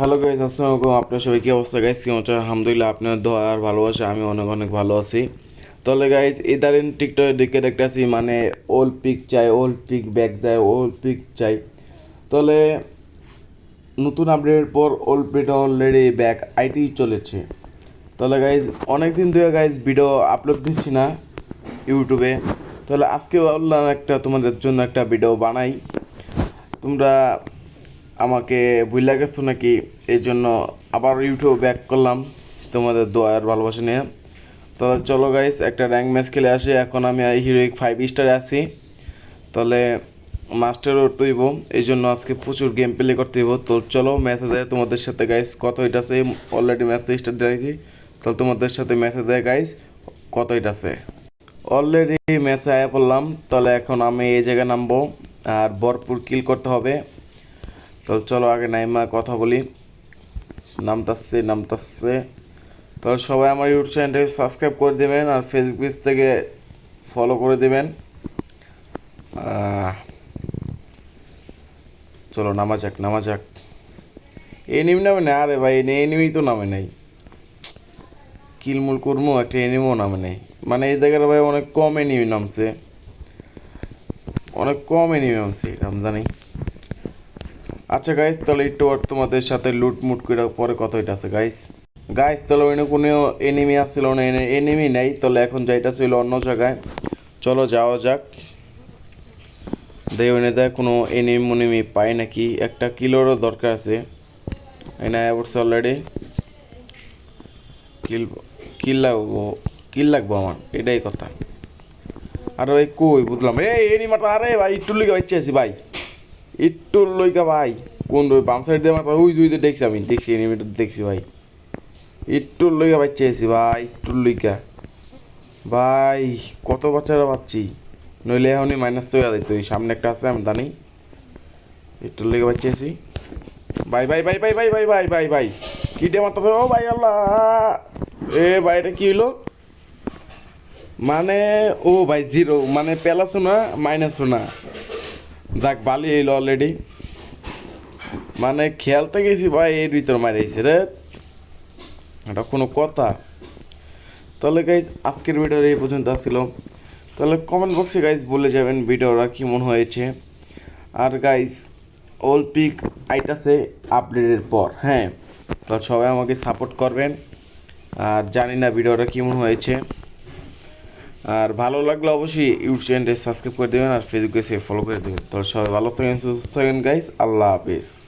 Hello guys আসসালামু আলাইকুম। আপনার সবাই কী অবস্থা? গাইজ কেমন আছেন? আলহামদুলিল্লাহ আপনার দোয়া আর ভালোবাসা, আমি অনেক অনেক ভালো আছি। তাহলে গাইজ ইদারিন টিকটকে দিকে দেখতেছি মানে ওল্ড পিক চাই ওল্ড পিক ব্যাক দেয় ওল্ড পিক চাই। তাহলে নতুন আপডেটের পর ওল্ড পিক অলরেডি ব্যাক আইটি চলেছে। তাহলে গাইজ অনেক দিন ধরে গাইজ ভিডিও আপলোড দিচ্ছি না ইউটিউবে তাহলে আজকে বললাম একটা তোমাদের জন্য একটা ভিডিও বানাই। তোমরা আমাকে ভুলে গেছো নাকি? এই জন্য আবার ইউটিউব ব্যাক করলাম। তোমাদের দোয়ার ভালোবাসা নিয়ে। তাহলে চলো গাইস একটা র্যাঙ্ক ম্যাচ খেলে আসি। এখন আমি হিরোইক ফাইভ স্টারে আছি। তাহলে মাস্টারও তৈব এই জন্য আজকে প্রচুর গেম প্লে করতে হইব। তো চলো ম্যাচে দেয় তোমাদের সাথে গাইস কত এটা আছে? অলরেডি ম্যাচে স্টার দিয়েছি। তাহলে তোমাদের সাথে ম্যাচে দেয় গাইস কত এটা আছে? অলরেডি ম্যাচে আয়া পড়লাম। তাহলে এখন আমি এই জায়গায় নামবো। আর ভরপুর কিল করতে হবে। তাহলে চলো আগে নাইমা কথা বলি। নামতাচ্ছে নামতাচ্ছে। তাহলে সবাই আমার ইউটিউব চ্যানেলটাকে সাবস্ক্রাইব করে দেবেন আর ফেসবুক পেজ থেকে ফলো করে দেবেন। চলো নামা যাক নামা যাক। এনিমি নামে না? আরে ভাই এনে এনিমি তো নামে নাই। কিলমুল করমু, একটা এনিমিও নামে নেই। মানে এই জায়গার ভাই অনেক কম এনিমি নামছে। অনেক কম এনিমি নামছে এরকম জানি আচ্ছা গাইস তাহলে একটু আর তোমাদের সাথে লুটমুট করে পরে কত এটা আছে গাইস গাইস তাহলে ওইনে কোনো এনিমি আসছিল না এনিমি নেই, তাহলে এখন যাইটা ছিল অন্য জায়গায়। চলো যাওয়া যাক। দেয় ওইনে দেয়, কোনো এনিমি মনিমি পাই নাকি? একটা কিলোরও দরকার আছে। এনে পড়ছে অলরেডি কিল কিল লাগবো কিল লাগবো আমার, এটাই কথা। আর, ওই কই, বুঝলাম। এই এনিমাটা আরে ভাই লিখে বাচ্চা আছি, ভাই। একটু লইকা ভাই, কোন ওই বাম সাইড দিয়ে আমার ওই দুই দেখছি আমি, দেখছি এনিমিটা দেখছি ভাই। একটু লইকা বাচ্চা আছি ভাই, একটু লইকা। ভাই, কত বাচ্চারা পাচ্ছি? নইলে এখনই মাইনাস চলে দিত ওই সামনে একটা আছে, আমি জানি। একটু লইকা বাচ্চা আছি ভাই ভাই ভাই ভাই ভাই ভাই ভাই ভাই ভাই, কি ডে মারতে ও ভাই আল্লাহ! এ ভাই, এটা কি হইল? মানে ও ভাই জিরো মানে প্যালাসও না মাইনাসও না? যাক, বালি এলো অলরেডি মানে খেলতে গেছি ভাই এর ভিতর মারিয়েছে রে। এটা কোনো কথা। তাহলে গাইজ আজকের ভিডিও এই পর্যন্ত আসছিল তাহলে কমেন্ট বক্সে গাইজ বলে যাবেন ভিডিওটা কেমন হয়েছে। আর গাইজ ওল পিক আইটাসে আপডেটের পর হ্যাঁ। তো সবাই আমাকে সাপোর্ট করবেন। আর জানি না ভিডিওটা কেমন হয়েছে। আর ভালো লাগলে অবশ্যই ইউটিউব চ্যানেলটা সাবস্ক্রাইব করে দেবেন আর ফেসবুকে সে ফলো করে দেবেন। তো সবাই ভালো থাকেন, সুস্থ থাকেন গাইস আল্লাহ হাফিজ।